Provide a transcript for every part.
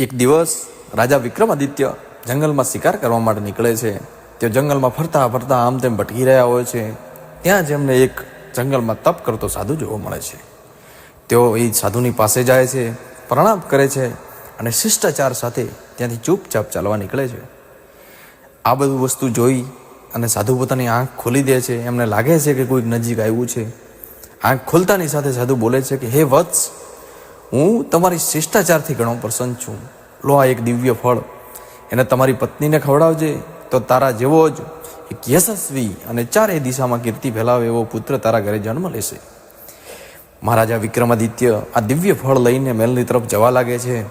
એક દિવસ રાજા વિક્રમાદિત્ય જંગલમાં શિકાર કરવા માટે નીકળે છે. તે જંગલમાં ફરતા ફરતા આમ તેમ ભટકી રહ્યા હોય છે. ત્યાં જ એમને એક જંગલમાં તપ કરતો સાધુ જોવા મળે છે. તેઓ એ સાધુની પાસે જાય છે, પ્રણામ કરે છે અને શિષ્ટાચાર સાથે ત્યાંથી ચૂપચાપ ચાલવા નીકળે છે. આ બધું વસ્તુ જોઈ અને સાધુ પોતાની આંખ ખોલી દે છે. એમને લાગે છે કે કોઈક નજીક આવ્યું છે. આંખ ખોલતાની સાથે સાધુ બોલે છે કે, હે વત્સ હું તમારી શિષ્ટાચારથી ઘણો પ્રસન્ન છું. લો આ એક દિવ્ય ફળ. એને તમારી પત્નીને ખવડાવજે તો તારા જેવો જ એક યશસ્વી અને ચારે દિશામાં કીર્તિ ફેલાવે એવો પુત્ર તારા ઘરે જન્મ લેશે. મહારાજા વિક્રમાદિત્ય આ દિવ્ય ફળ લઈને મેલની તરફ જવા લાગે છે.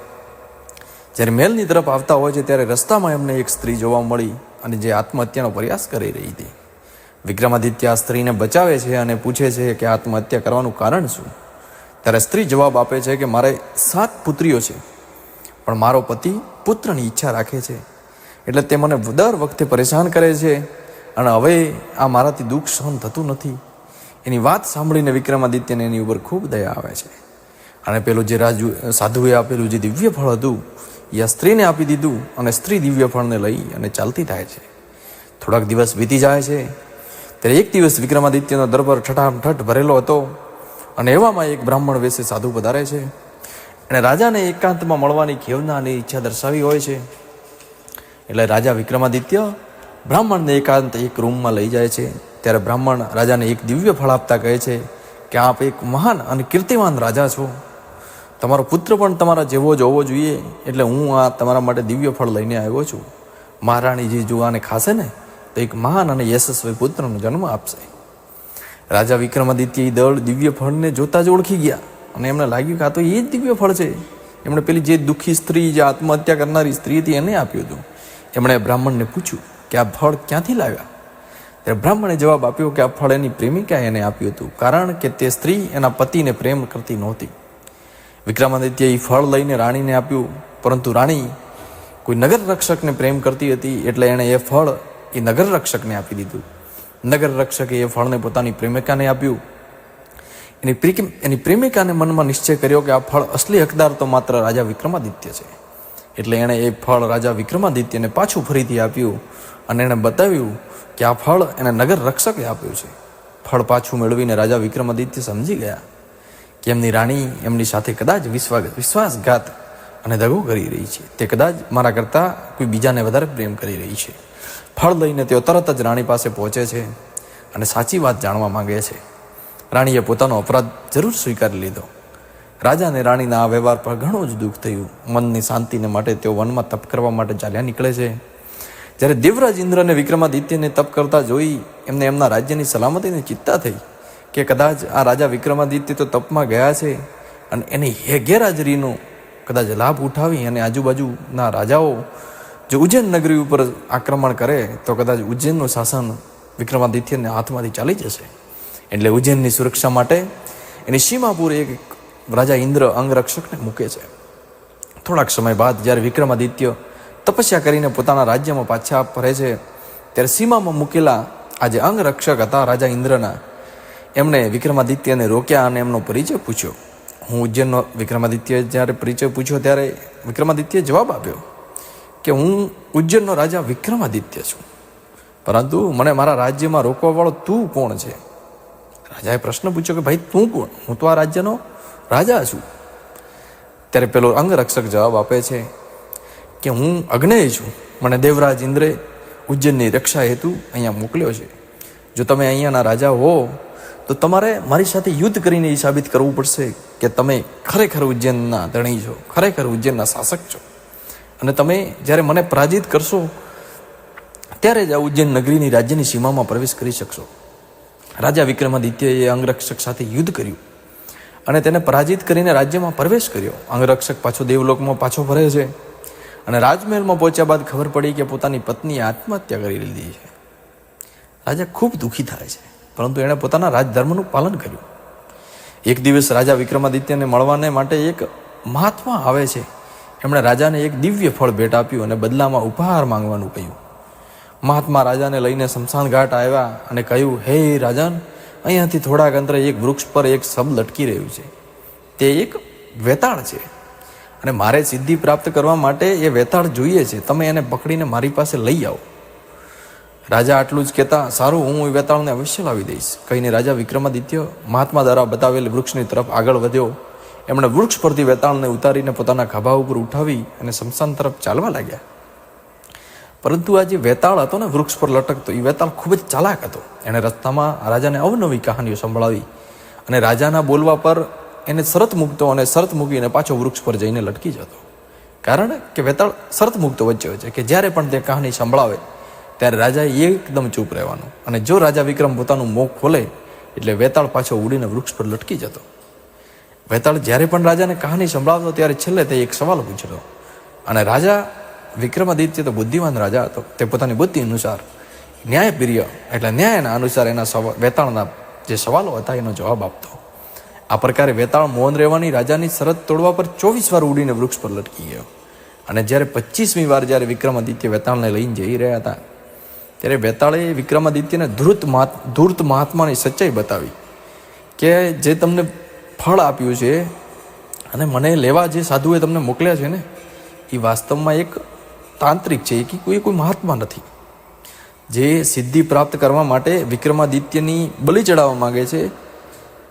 જ્યારે મેલની તરફ આવતા હોય છે ત્યારે રસ્તામાં એમને એક સ્ત્રી જોવા મળી અને જે આત્મહત્યાનો પ્રયાસ કરી રહી હતી. વિક્રમાદિત્ય આ સ્ત્રીને બચાવે છે અને પૂછે છે કે આત્મહત્યા કરવાનું કારણ શું? ત્યારે સ્ત્રી જવાબ આપે છે કે મારે સાત પુત્રીઓ છે, પણ મારો પતિ પુત્રની ઈચ્છા રાખે છે. એટલે તે મને દર વખતે પરેશાન કરે છે અને હવે આ મારાથી દુઃખ સહન થતું નથી. એની વાત સાંભળીને વિક્રમાદિત્યને એની ઉપર ખૂબ દયા આવે છે. અને પેલું જે રાજુ, સાધુએ આપેલું જે દિવ્ય ફળ હતું, એ આ સ્ત્રીને આપી દીધું અને સ્ત્રી દિવ્ય ફળને લઈ અને ચાલતી થાય છે. થોડાક દિવસ વીતી જાય છે. ત્યારે એક દિવસ વિક્રમાદિત્યનો દરબાર ઠઠાઠ ભરેલો હતો. અને એવામાં એક બ્રાહ્મણ વેશે સાધુ પધારે છે. અને રાજાને એકાંતમાં મળવાની ખેવનાની ઈચ્છા દર્શાવી હોય છે. એટલે રાજા વિક્રમાદિત્ય બ્રાહ્મણને એકાંત એક રૂમમાં લઈ જાય છે. ત્યારે બ્રાહ્મણ રાજાને એક દિવ્ય ફળ આપતા કહે છે કે આપ એક મહાન અને કીર્તિમાન રાજા છો. તમારો પુત્ર પણ તમારા જેવો જ હોવો જોઈએ, એટલે હું આ તમારા માટે દિવ્ય ફળ લઈને આવ્યો છું. મહારાણીજી જો આને ખાશે ને, તો એક મહાન અને યશસ્વી પુત્રનો જન્મ આપશે. રાજા વિક્રમાદિત્ય એ દળ દિવ્ય ફળને જોતા જ ઓળખી ગયા. અને એમને લાગ્યું કે આ તો એ જ દિવ્ય ફળ છે. એમણે પેલી જે દુઃખી સ્ત્રી, જે આત્મહત્યા કરનારી સ્ત્રી હતી એને આપ્યું હતું. એમણે બ્રાહ્મણને પૂછ્યું કે આ ફળ ક્યાંથી લાવ્યા? ત્યારે બ્રાહ્મણે જવાબ આપ્યો કે આ ફળ એની પ્રેમિકાએ એને આપ્યું હતું, કારણ કે તે સ્ત્રી એના પતિને પ્રેમ કરતી નહોતી. વિક્રમાદિત્ય એ ફળ લઈને રાણીને આપ્યું, પરંતુ રાણી કોઈ નગર રક્ષકને પ્રેમ કરતી હતી, એટલે એણે એ ફળ એ નગર રક્ષકને આપી દીધું. નગર રક્ષકે એ ફળને પોતાની પ્રેમિકાને આપ્યું. એની એની પ્રેમિકાને મનમાં નિશ્ચય કર્યો કે આ ફળ અસલી હકદાર તો માત્ર રાજા વિક્રમાદિત્ય છે. એટલે એણે એ ફળ રાજા વિક્રમાદિત્યને પાછું ફરીથી આપ્યું અને એણે બતાવ્યું કે આ ફળ એને નગર રક્ષકે આપ્યું છે. ફળ પાછું મેળવીને રાજા વિક્રમાદિત્ય સમજી ગયા કે એમની રાણી એમની સાથે કદાચ વિશ્વાસ વિશ્વાસઘાત અને દગો કરી રહી છે. તે કદાચ મારા કરતાં કોઈ બીજાને વધારે પ્રેમ કરી રહી છે. ફળ લઈને તેઓ તરત જ રાણી પાસે પહોંચે છે અને સાચી વાત જાણવા માંગે છે. રાણીએ પોતાનો અપરાધ જરૂર સ્વીકારી લીધો. રાજાને રાણીના આ વ્યવહાર પર ઘણું જ દુઃખ થયું. મનની શાંતિને માટે તેઓ વનમાં તપ કરવા માટે ચાલ્યા નીકળે છે. જ્યારે દેવરાજ ઇન્દ્ર અને વિક્રમાદિત્યને તપ કરતા જોઈ એમને એમના રાજ્યની સલામતીની ચિંતા થઈ કે કદાચ આ રાજા વિક્રમાદિત્ય તો તપમાં ગયા છે અને એની ગેરહાજરીનો કદાચ લાભ ઉઠાવી અને આજુબાજુના રાજાઓ જો ઉજ્જૈન નગરી ઉપર આક્રમણ કરે, તો કદાચ ઉજ્જૈનનું શાસન વિક્રમાદિત્યના હાથમાંથી ચાલી જશે. એટલે ઉજ્જૈનની સુરક્ષા માટે એની સીમાપુર એક રાજા ઇન્દ્ર અંગરક્ષકને મૂકે છે. થોડાક સમય બાદ જ્યારે વિક્રમાદિત્ય તપસ્યા કરીને પોતાના રાજ્યમાં પાછા ફરે છે, ત્યારે સીમામાં મૂકેલા આ જે અંગરક્ષક હતા રાજા ઇન્દ્રના. એમણે વિક્રમાદિત્યને રોક્યા અને એમનો પરિચય પૂછ્યો. હું ઉજ્જૈનનો વિક્રમાદિત્ય જ્યારે પરિચય પૂછ્યો ત્યારે વિક્રમાદિત્યએ જવાબ આપ્યો કે હું ઉજ્જૈનનો રાજા વિક્રમાદિત્ય છું. પરંતુ મને મારા રાજ્યમાં રોકવાવાળો તું કોણ છે? રાજાએ પ્રશ્ન પૂછ્યો કે ભાઈ તું કોણ? હું તો આ રાજ્યનો રાજા છું. ત્યારે પેલો અંગરક્ષક જવાબ આપે છે કે હું અગ્નેય છું. મને દેવરાજ ઇન્દ્રે ઉજ્જૈનની રક્ષા હેતુ અહીંયા મોકલ્યો છે. જો તમે અહીંયાના રાજા હો તો તમારે મારી સાથે યુદ્ધ કરીને એ સાબિત કરવું પડશે કે તમે ખરેખર ઉજ્જૈનના ધણી છો, ખરેખર ઉજ્જૈનના શાસક છો. અને તમે જ્યારે મને પરાજિત કરશો, ત્યારે જ આ ઉજ્જૈન નગરીની રાજ્યની સીમામાં પ્રવેશ કરી શકશો. રાજા વિક્રમાદિત્યએ અંગરક્ષક સાથે યુદ્ધ કર્યું અને તેને પરાજિત કરીને રાજ્યમાં પ્રવેશ કર્યો. અંગરક્ષક પાછો દેવલોકમાં પાછો ફરે છે અને રાજમહેલમાં પહોંચ્યા બાદ ખબર પડી કે પોતાની પત્નીએ આત્મહત્યા કરી લીધી છે. રાજા ખૂબ દુઃખી થાય છે. પરંતુ એણે પોતાના રાજધર્મનું પાલન કર્યું. એક દિવસ રાજા વિક્રમાદિત્યને મળવાને માટે એક મહાત્મા આવે છે. એમણે રાજાને એક દિવ્ય ફળ ભેટ આપ્યું અને બદલામાં ઉપહાર માંગવાનું કહ્યું. મહાત્મા રાજાને લઈને શમશાન ઘાટ આવ્યા અને કહ્યું, હે રાજન, અહીંયાથી થોડાક અંતરે એક વૃક્ષ પર એક શબ લટકી રહ્યું છે. તે એક વેતાળ છે. અને મારે સિદ્ધિ પ્રાપ્ત કરવા માટે એ વેતાળ જોઈએ છે. તમે એને પકડીને મારી પાસે લઈ આવો. રાજા આટલું જ કહેતા, સારું, હું એ વેતાળને અવશ્ય લાવી દઈશ. કહીને રાજા વિક્રમાદિત્ય મહાત્મા દ્વારા બતાવેલ વૃક્ષની તરફ આગળ વધ્યો. એમણે વૃક્ષ પરથી વેતાળને ઉતારીને પોતાના ખભા ઉપર ઉઠાવી અને શમશાન તરફ ચાલવા લાગ્યા. પરંતુ આ જે વેતાળ હતો ને વૃક્ષ પર લટકતો એ વેતાળ ખૂબ જ ચાલાક હતો. એણે રસ્તામાં રાજાને અવનવી કહાનીઓ સંભળાવી અને રાજાના બોલવા પર એને શરત મૂકતો અને શરત મૂકીને પાછો વૃક્ષ પર જઈને લટકી જતો. કારણ કે વેતાળ શરત મૂકતો વચ્ચે વચ્ચે કે જ્યારે પણ તે કહાની સંભળાવે ત્યારે રાજાએ એકદમ ચૂપ રહેવાનું. અને જો રાજા વિક્રમ પોતાનું મોં ખોલે, એટલે વેતાળ પાછો ઉડીને વૃક્ષ પર લટકી જતો. વેતાળ જ્યારે પણ રાજાને કહાની સંભળાવતો, ત્યારે છેલ્લે તે એક સવાલ પૂછતો. અને રાજા વિક્રમાદિત્ય તો બુદ્ધિમાન રાજા હતો. તે પોતાની બુદ્ધિ અનુસાર ન્યાયપ્રિય એટલે ન્યાયના અનુસાર એના સવા, વેતાળના જે સવાલો હતા, એનો જવાબ આપતો. આ પ્રકારે વેતાળ મૌન રહેવાની રાજાની શરત તોડવા પર ચોવીસ વાર ઉડીને વૃક્ષ પર લટકી ગયો. અને જ્યારે પચીસમી વાર જ્યારે વિક્રમાદિત્ય વેતાળને લઈને જઈ રહ્યા હતા ત્યારે વેતાળે વિક્રમાદિત્યને ધૃત ધૂર્ત મહાત્માની સચ્ચાઈ બતાવી કે જે તમને ફળ આપ્યું છે અને મને લેવા જે સાધુએ તમને મોકલ્યા છે ને, એ વાસ્તવમાં એક તાંત્રિક છે કે કોઈ કોઈ મહાત્મા નથી. જે સિદ્ધિ પ્રાપ્ત કરવા માટે વિક્રમાદિત્યની બલિ ચડાવવા માગે છે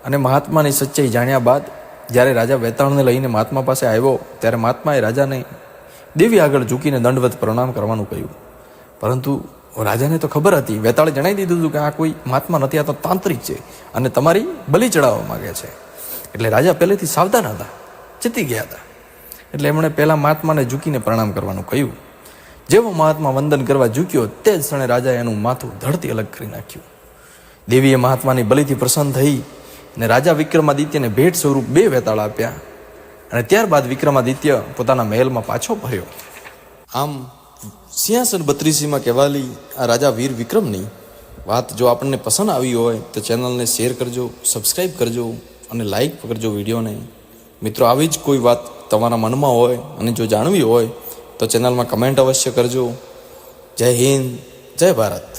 અને મહાત્માની સચ્ચાઈ જાણ્યા બાદ જ્યારે રાજા વેતાળને લઈને મહાત્મા પાસે આવ્યો, ત્યારે મહાત્માએ રાજાને દેવી આગળ ઝૂકીને દંડવત પ્રણામ કરવાનું કહ્યું. પરંતુ રાજાને તો ખબર હતી, વેતાળે જણાવી દીધું હતું કે આ કોઈ મહાત્મા નથી, આ તો તાંત્રિક છે અને તમારી બલિ ચડાવવા માગે છે. એટલે રાજા પહેલેથી સાવધાન હતા જીતી ગયા હતા. એટલે એમણે પહેલાં મહાત્માને ઝૂકીને પ્રણામ કરવાનું કહ્યું. જેવો મહાત્મા વંદન કરવા ઝૂક્યો, તે જ ક્ષણે રાજાએ એનું માથું ધડથી અલગ કરી નાખ્યું. દેવીએ મહાત્માની બલિથી પ્રસન્ન થઈ અને રાજા વિક્રમાદિત્યને ભેટ સ્વરૂપ બે વેતાળ આપ્યા અને ત્યારબાદ વિક્રમાદિત્ય પોતાના મહેલમાં પાછો ફર્યો. આમ સિંહાસન બત્રીસીમાં કહેવાલી આ રાજા વીર વિક્રમની વાત જો આપણને પસંદ આવી હોય તો ચેનલને શેર કરજો સબસ્ક્રાઈબ કરજો અને લાઈક કરજો વિડીયોને. મિત્રો, આવી જ કોઈ વાત તમારા મનમાં હોય અને જો જાણવી હોય તો ચેનલમાં કમેન્ટ અવશ્ય કરજો. જય હિન્દ, જય ભારત.